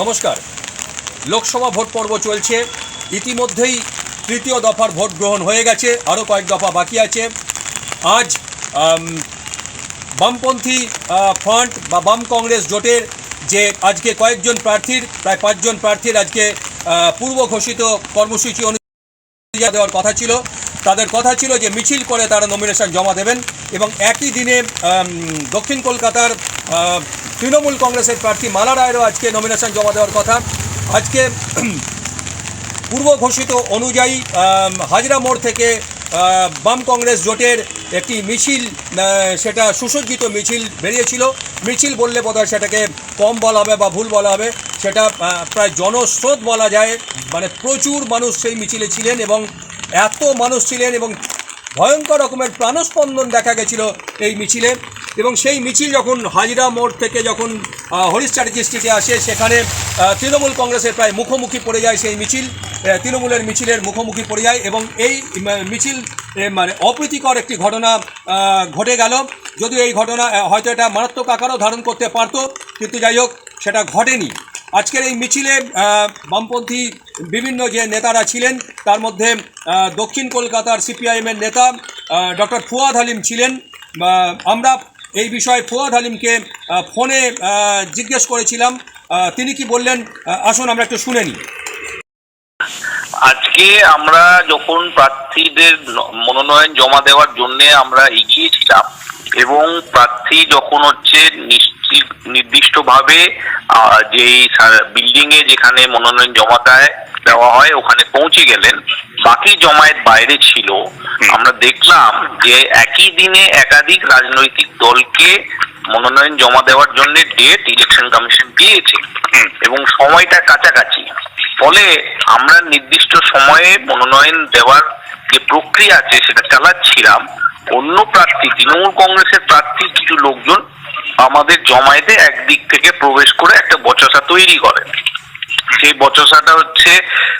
নমস্কার। লোকসভা ভোট পর্ব চলছে। ইতিমধ্যেই তৃতীয় দফার ভোট গ্রহণ হয়ে গেছে। আরও কয়েক দফা বাকি আছে। আজ বামপন্থী ফ্রন্ট বা বাম কংগ্রেস জোটের যে আজকে কয়েকজন প্রার্থীর, প্রায় পাঁচজন প্রার্থীর আজকে পূর্ব ঘোষিত কর্মসূচি অনুযায়ী দেওয়ার কথা ছিল। তাদের কথা ছিল যে মিছিল করে তারা নমিনেশন জমা দেবেন। এবং একই দিনে দক্ষিণ কলকাতার তৃণমূল কংগ্রেসের প্রার্থী মালা রায়েরও আজকে নমিনেশন জমা দেওয়ার কথা। আজকে পূর্ব ঘোষিত অনুযায়ী হাজরা মোড় থেকে বাম কংগ্রেস জোটের একটি মিছিল সেটা সুসজ্জিত মিছিল বেরিয়েছিল। মিছিল বললে বোধহয় সেটাকে কম বলা হবে বা ভুল বলা হবে। সেটা প্রায় জনস্রোত বলা যায়। মানে প্রচুর মানুষ সেই মিছিলে ছিলেন এবং এত মানুষ ছিলেন এবং ভয়ঙ্কর রকমের প্রাণস্পন্দন দেখা গেছিল এই মিছিলে। এবং সেই মিছিল যখন হাজিরা মোড় থেকে যখন আহ, হরিশ চ্যাটার্জি স্ট্রিটে আসে সেখানে তৃণমূল কংগ্রেসের প্রায় মুখোমুখি পড়ে যায় সেই মিছিল তৃণমূলের মিছিলের মুখোমুখি পড়ে যায় এবং এই মিছিল মানে অপ্রীতিকর একটি ঘটনা ঘটে গেল। যদিও এই ঘটনা হয়তো এটা মারাত্মক আকারও ধারণ করতে পারতো কিন্তু যাই হোক সেটা ঘটেনি। আজকের এই মিছিলে বামপন্থী বিভিন্ন যে নেতারা ছিলেন, তার মধ্যে দক্ষিণ কলকাতার সিপিআইএমের নেতা ডক্টর ফুয়াদ হালিম ছিলেন। আমরা এই বিষয়ে ফুয়াদ হালিমকে ফোনে জিজ্ঞেস করেছিলাম। তিনি কি বললেন? আসুন, আমরা একটু শুনে নিই। আজকে আমরা যখন প্রার্থীদের মনোনয়ন জমা দেওয়ার জন্য আমরা এগিয়েছিলাম, এবং প্রার্থী যখন হচ্ছে নির্দিষ্টভাবে যেই বিল্ডিং এ যেখানে মনোনয়ন জমা দেয় দেওয়া হয় ওখানে পৌঁছে গেলেন। বাকি জমায়েত বাইরে ছিল। আমরা দেখলাম যে একই দিনে একাধিক রাজনৈতিক দলকে মনোনয়ন জমা দেওয়ার জন্য ডেট ইলেকশন কমিশন দিয়েছে। এবং সময়টা কাছাকাছি। ফলে আমরা নির্দিষ্ট সময়ে মনোনয়ন দেওয়ার যে প্রক্রিয়া আছে সেটা চালাচ্ছিলাম। অন্য প্রার্থী তৃণমূল কংগ্রেসের প্রার্থী কিছু লোকজন আমাদের জমায়েতে একদিক থেকে প্রবেশ করে একটা বচসা তৈরি করে। সেই বচসাটা হচ্ছে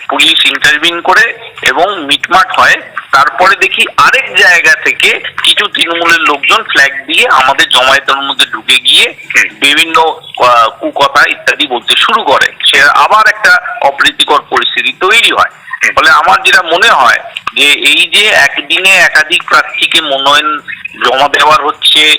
পুলিশ ইন্টারভিন করে এবং মিটমাট হয়। তারপরে দেখি আরেক জায়গা থেকে কিছু তৃণমূলের লোকজন ফ্ল্যাগ দিয়ে আমাদের জমায়েতের মধ্যে ঢুকে গিয়ে বিভিন্ন কুকথা ইত্যাদি বলতে শুরু করে। সে আবার একটা অপ্রীতিকর পরিস্থিতি তৈরি হয়। ফলে আমার যেটা মনে হয় যে এই যে একদিনে একাধিক প্রার্থীকে মনোনয়ন জমা দেওয়ার হচ্ছে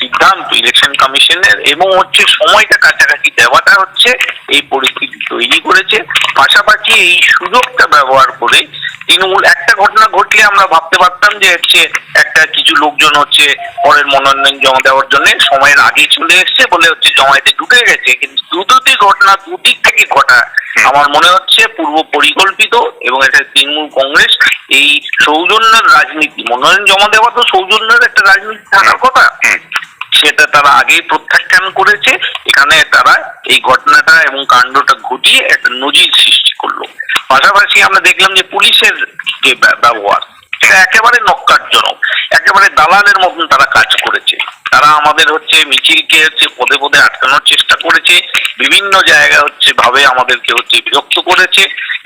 সিদ্ধান্ত ইলেকশন কমিশনের এবং হচ্ছে সময়টা কাছাকাছি দেওয়াটা হচ্ছে এই পরিস্থিতি তৈরি করেছে। পাশাপাশি এই সুযোগটা ব্যবহার করে তৃণমূল একটা ঘটনা ঘটলে আমরা ভাবতে পারতাম যে হচ্ছে একটা কিছু লোকজন হচ্ছে পরের মনোনয়ন জমা দেওয়ার জন্য সময়ের আগে চলে এসছে বলে হচ্ছে জমায়েতে ঢুকে গেছে। কিন্তু দুটি ঘটনা দুদিক থেকে ঘটা আমার মনে হচ্ছে পূর্ব পরিকল্পিত এবং এটা তৃণমূল কংগ্রেস এই সৌজন্যের রাজনীতি। মনোনয়ন জমা দেওয়া তো সৌজন্যের একটা রাজনীতি থাকার কথা। তারা আগেই প্রত্যাখ্যান করেছে, এখানে তারা এই ঘটনাটা এবং কাণ্ডটা ঘটিয়ে একটা নজির সৃষ্টি করল। পাশাপাশি আমরা দেখলাম যে পুলিশের যে ব্যবহার, এটা একেবারে নক্কারজনক, একেবারে দালালের মতন তারা কাজ করেছে। তারা আমাদের হচ্ছে মিছিলকে হচ্ছে পদে পদে আটকানোর চেষ্টা করেছে, বিভিন্ন জায়গায় হচ্ছে ভাবে আমাদেরকে হচ্ছে বিরক্ত করেছে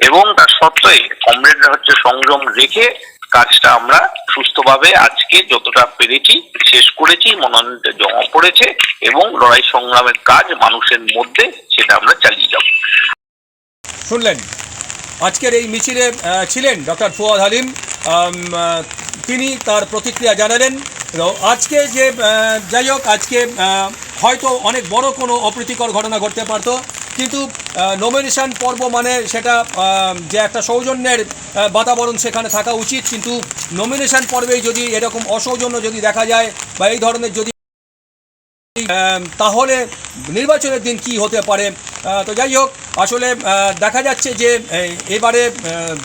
এবং তার সত্ত্বে কমরেডরা হচ্ছে সংযম রেখে কাজটা আমরা সুস্থভাবে আজকে যতটা পেরেছি, শেষ করেছি মনোনয়নটা জমা পড়েছে এবং লড়াই সংগ্রামের কাজ মানুষের মধ্যে সেটা আমরা চালিয়ে যাব। শুনলেন? আজকের এই মিছিলে ছিলেন ডক্টর ফুয়াদ হালিম। তিনি তার প্রতিক্রিয়া জানালেন। আজকে যে যাই হোক, আজকে হয়তো অনেক বড় কোনো অপ্রীতিকর ঘটনা ঘটতে পারতো। কিন্তু নমিনেশন পর্ব মানে সেটা যে একটা সৌজন্যের বাতাবরণ সেখানে থাকা উচিত। কিন্তু নমিনেশন পর্বেই যদি এরকম অসৌজন্য যদি দেখা যায় বা এই ধরনের যদি তাহলে নির্বাচনের দিন কি হতে পারে? তো যাই হোক, আসলে দেখা যাচ্ছে যে এবারে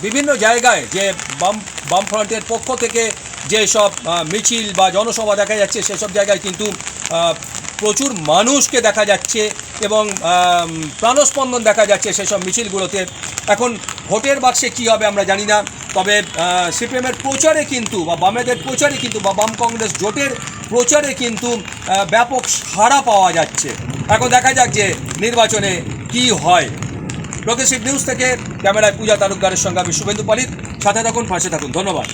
বিভিন্ন জায়গায় যে বাম, বামফ্রন্টের পক্ষ থেকে যে সব মিছিল বা জনসভা দেখা যাচ্ছে, সেসব জায়গায় কিন্তু প্রচুর মানুষকে দেখা যাচ্ছে এবং প্রাণস্পন্দন দেখা যাচ্ছে সেসব মিছিলগুলোতে। এখন ভোটের বাক্সে কী হবে আমরা জানি না, তবে সিপিএমের প্রচারে কিন্তু বা বামেদের প্রচারে কিন্তু বা বাম কংগ্রেস জোটের প্রচারে কিন্তু ব্যাপক সাড়া পাওয়া যাচ্ছে। এখন দেখা যাক যে নির্বাচনে কি হয়। প্রগ্রেসিভ নিউজ থেকে ক্যামেরায় পূজা তালুকদারের সঙ্গে আমি শুভেন্দু পালিত। সাথে থাকুন ফাঁসে থাকুন। ধন্যবাদ।